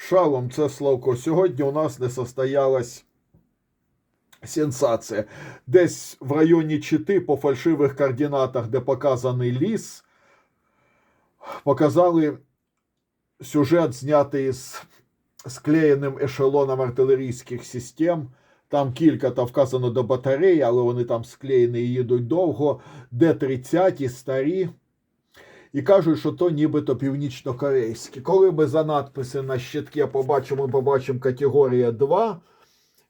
Шалом, це Славко. Сьогодні у нас не состоялась сенсація. Десь в районі Чити по фальшивих координатах, де показаний ліс, показали сюжет, знятий з склеєним ешелоном артилерійських систем. Там кілька та вказано до батареї, але вони там склеєні і їдуть довго. Д-30 старі. І кажуть, що то нібито північно-корейські. Коли ми за надписи на щитки побачимо, побачимо категорія 2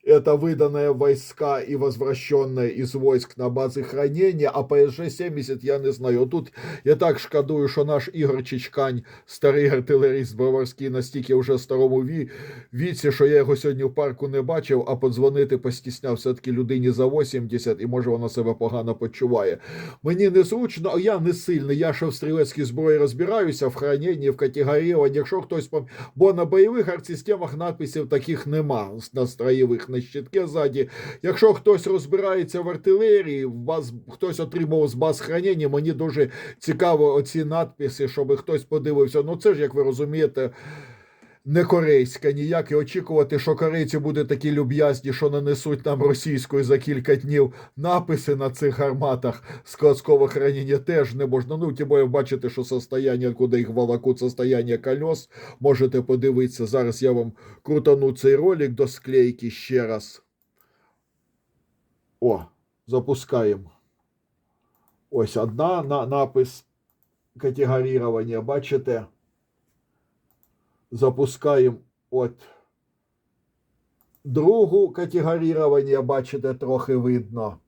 Это выданные войска и возвращенные из войск на базы хранения, а ПСЖ-70 я не знаю. Тут я так шкодую, що наш Ігор Чичкань, старий артилеріст броварський, настільки вже в старому ві... віці, що я його сьогодні в парку не бачив, а подзвонити постісняв все-таки людині за 80, і може вона себе погано почуває. Мені незручно, а я не сильний. Я ще в стрілецькій зброї розбираюся в храненні, в категоріюванні. Якщо хтось пом... бо на бойових артсистемах надписів таких нема на строєвих на щитке ззаді. Якщо хтось розбирається в артилерії, в баз хтось отримав з баз хранення, мені дуже цікаво оці надписи, щоб хтось подивився. Ну це ж як ви розумієте. Не корейська ніяк і очікувати, що корейці будуть такі люб'язні, що нанесуть нам російською за кілька днів написи на цих гарматах складського хранення теж не можна. Ну, тим більше бачите, що состояння, куди їх волокуть, состояння кольос. Можете подивитися. Зараз я вам крутану цей ролик до склейки ще раз. О, запускаємо. Ось одна на напис категорирования. Бачите? Запускаємо от другу категорировання, бачите, трохи видно.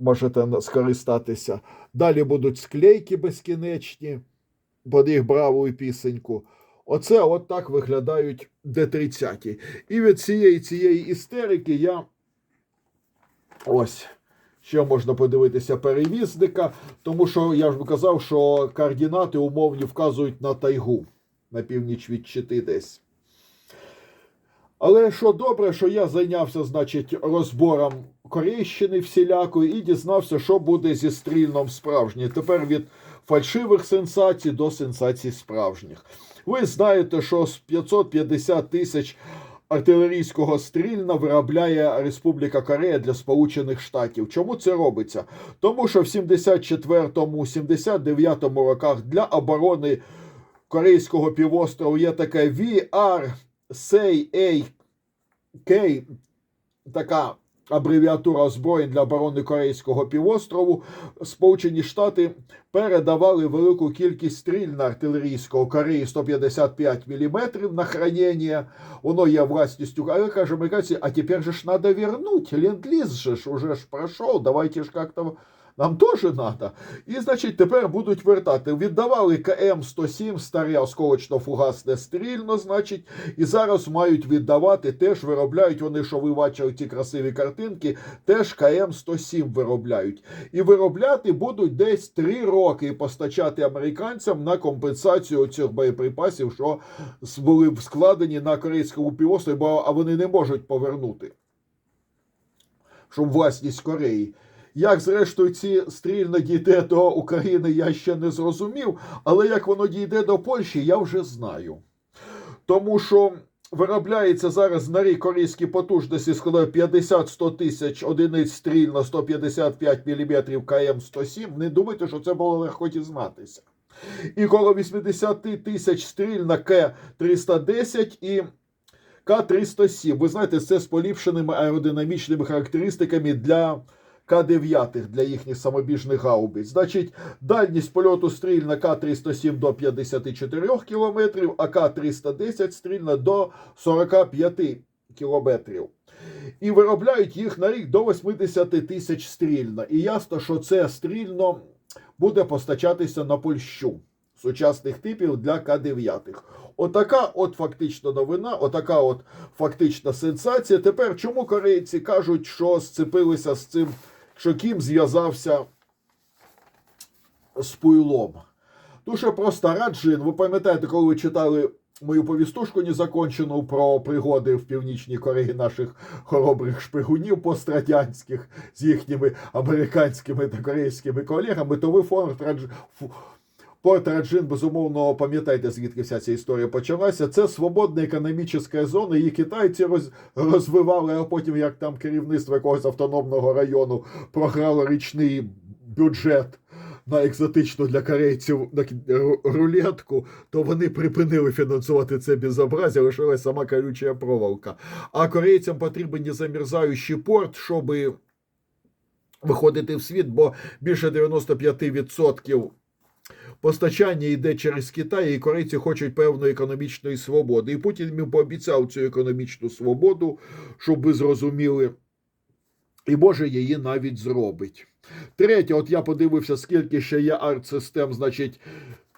Можете скористатися. Далі будуть склейки безкінечні, під їх браву пісеньку. Оце от так виглядають Д-30. І від цієї цієї істерики я ось. Ще можна подивитися перевізника, тому що я ж би казав, що координати умовні вказують на тайгу на північ від Чити десь. Але що добре, що я зайнявся, значить, розбором Корейщини всілякої і дізнався, що буде зі стрільном справжнє. Тепер від фальшивих сенсацій до сенсацій справжніх. Ви знаєте, що з 550 тисяч артилерійського стрільна виробляє Республіка Корея для Сполучених Штатів. Чому це робиться? Тому що в 74-79 роках для оборони Корейського півострову є таке VRCAK, така абревіатура озброєнь для оборони Корейського півострову. Сполучені Штати передавали велику кількість стріль на артилерійського Кореї 155 мм на хранення. Воно є власністю. Але каже американці, а тепер же ж треба вернуть. Ленд-ліз же ж уже ж пройшов. Давайте ж как-то нам теж треба. І, значить, тепер будуть вертати. Віддавали КМ-107, старе осколочно-фугасне стрільно, значить, і зараз мають віддавати, теж виробляють вони, що ви бачили ті красиві картинки, теж КМ-107 виробляють. І виробляти будуть десь 3 роки постачати американцям на компенсацію цих боєприпасів, що були складені на Корейському півострові, бо а вони не можуть повернути. Щоб власність Кореї. Як, зрештою, ці стрільно дійде до України, я ще не зрозумів, але як воно дійде до Польщі, я вже знаю. Тому що виробляється зараз на рік корейські потужності складає 50-100 тисяч одиниць стрільно 155 мм КМ-107. Не думайте, що це було легко дізнатися. І коло 80 тисяч стрільна К-310 і К-307. Ви знаєте, це з поліпшеними аеродинамічними характеристиками для К-9 для їхніх самобіжних гаубиць. Значить, дальність польоту стрільна К-307 до 54 км, а К-310 стрільна до 45 км. І виробляють їх на рік до 80 тисяч стрільно. І ясно, що це стрільно буде постачатися на Польщу сучасних типів для К-9. Отака от фактично новина, отака от фактична сенсація. Тепер чому корейці кажуть, що сцепилися з цим, що Кім зв'язався з Пуйлом? Дуже просто Раджин. Ви пам'ятаєте, коли ви читали мою повістушку незакончену про пригоди в Північній Кореї наших хоробрих шпигунів пострадянських з їхніми американськими та корейськими колегами, то ви Форт Радж... Раджин, безумовно, пам'ятаєте, звідки вся ця історія почалася. Це свободна економічна зона, її китайці роз, розвивали, а потім, як там керівництво якогось автономного району програло річний бюджет на екзотичну для корейців на рулетку, то вони припинили фінансувати це безобразя, лишилась сама колюча проволока. А корейцям потрібен незамерзаючий порт, щоби виходити в світ, бо більше 95% постачання йде через Китай, і корейці хочуть певної економічної свободи. І Путін їм пообіцяв цю економічну свободу, щоб ви зрозуміли, і може її навіть зробить. Третє, от я подивився, скільки ще є арт-систем, значить.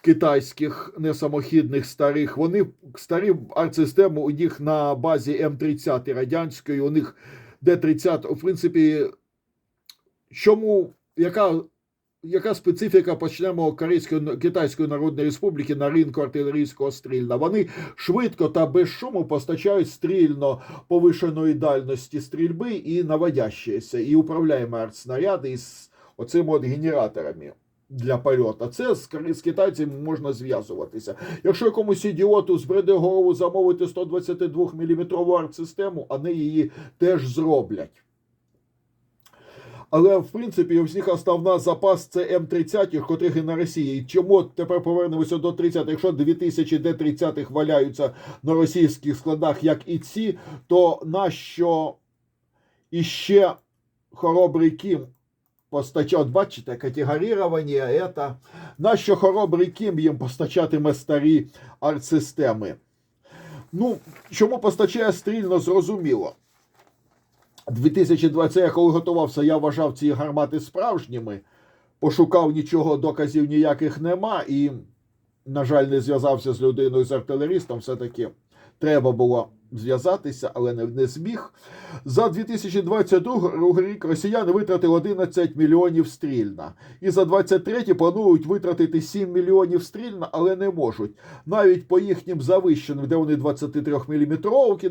Китайських несамохідних старих, вони старі арт-системи у них на базі М30 радянської, у них Д-30, в принципі, чому, яка, яка специфіка почнемо Корейської Китайської Народної Республіки на ринку артилерійського стрільна? Вони швидко та без шуму постачають стрільно повишеної дальності стрільби і наводящіся, і управляємо артснаряди із оцими от генераторами. Для польоту. Це з, з китайцями можна зв'язуватися. Якщо якомусь ідіоту збреде голову замовити 122 мм арт-систему, вони її теж зроблять. Але в принципі у всіх основна запас це М30, котрих і на Росії. Чому тепер повернемося до 30-х? Якщо 2000 Д-30 валяються на російських складах, як і ці, то нащо іще хоробрий Кім постачав, от бачите, категорирование це, нащо хоробрий Кім їм постачатиме старі арт-системи. Ну, чому постачає стрільно, зрозуміло. 2020, я коли готувався, я вважав ці гармати справжніми. Пошукав нічого, доказів ніяких нема. І, на жаль, не зв'язався з людиною з артилерістом. Все-таки треба було зв'язатися, але не, не зміг. За 2022 рік росіяни витратили 11 мільйонів стрільна. І за 23 планують витратити 7 мільйонів стрільна, але не можуть. Навіть по їхнім завищеним, де вони 23 мм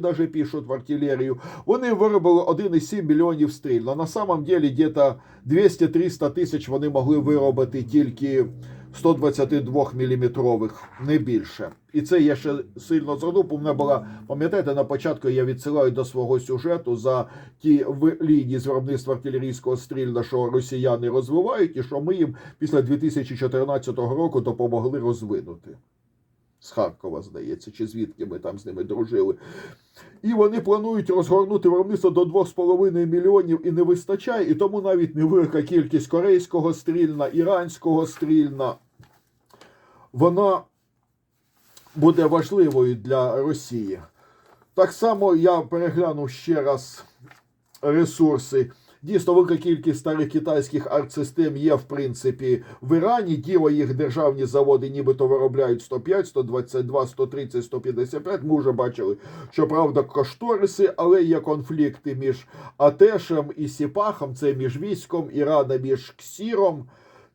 навіть пишуть в артилерію, вони виробили 1,7 мільйонів стрільна. На самом деле, где-то 200-300 тисяч вони могли виробити тільки 122 міліметрових, не більше. І це я ще сильно згадав, бо мене була, пам'ятаєте, на початку я відсилаю до свого сюжету за ті в- лінії з виробництва артилерійського стрільна, що росіяни розвивають, і що ми їм після 2014 року допомогли розвинути. З Харкова, здається, чи звідки ми там з ними дружили. І вони планують розгорнути виробництво до 2,5 мільйонів і не вистачає, і тому навіть невелика кількість корейського стрільна, іранського стрільна, вона буде важливою для Росії. Так само я переглянув ще раз ресурси. Дійсно, велика кількість старих китайських арт-систем є, в принципі, в Ірані. Діло їх державні заводи нібито виробляють 105, 122, 130, 155. Ми вже бачили, що правда кошториси, але є конфлікти між Атешем і Сіпахом, це між військом Ірана, між Ксіром.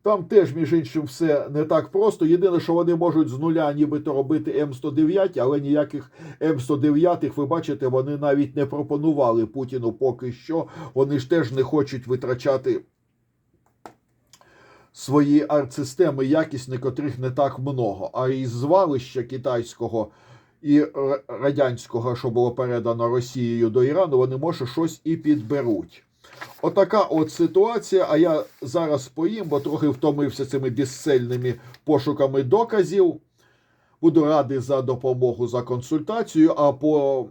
Там теж, між іншим, все не так просто. Єдине, що вони можуть з нуля нібито робити М109, але ніяких М109, ви бачите, вони навіть не пропонували Путіну поки що. Вони ж теж не хочуть витрачати свої арт-системи якісні, котрих не так много. А із звалища китайського і радянського, що було передано Росією до Ірану, вони може щось і підберуть. Отака от ситуація. А я зараз поїм, бо трохи втомився цими безцельними пошуками доказів. Буду радий за допомогу, за консультацію. А по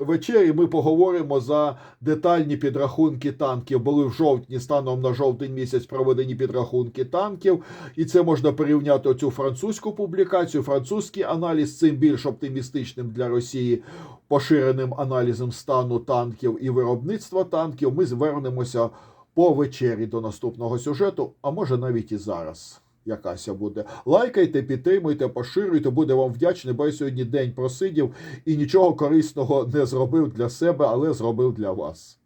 вечері ми поговоримо за детальні підрахунки танків. Були в жовтні, станом на жовтень місяць проведені підрахунки танків. І це можна порівняти цю французьку публікацію, французький аналіз цим більш оптимістичним для Росії поширеним аналізом стану танків і виробництва танків. Ми звернемося по вечері до наступного сюжету, а може навіть і зараз. Якась буде. Лайкайте, підтримуйте, поширюйте, буде вам вдячний, бо я сьогодні день просидів і нічого корисного не зробив для себе, але зробив для вас.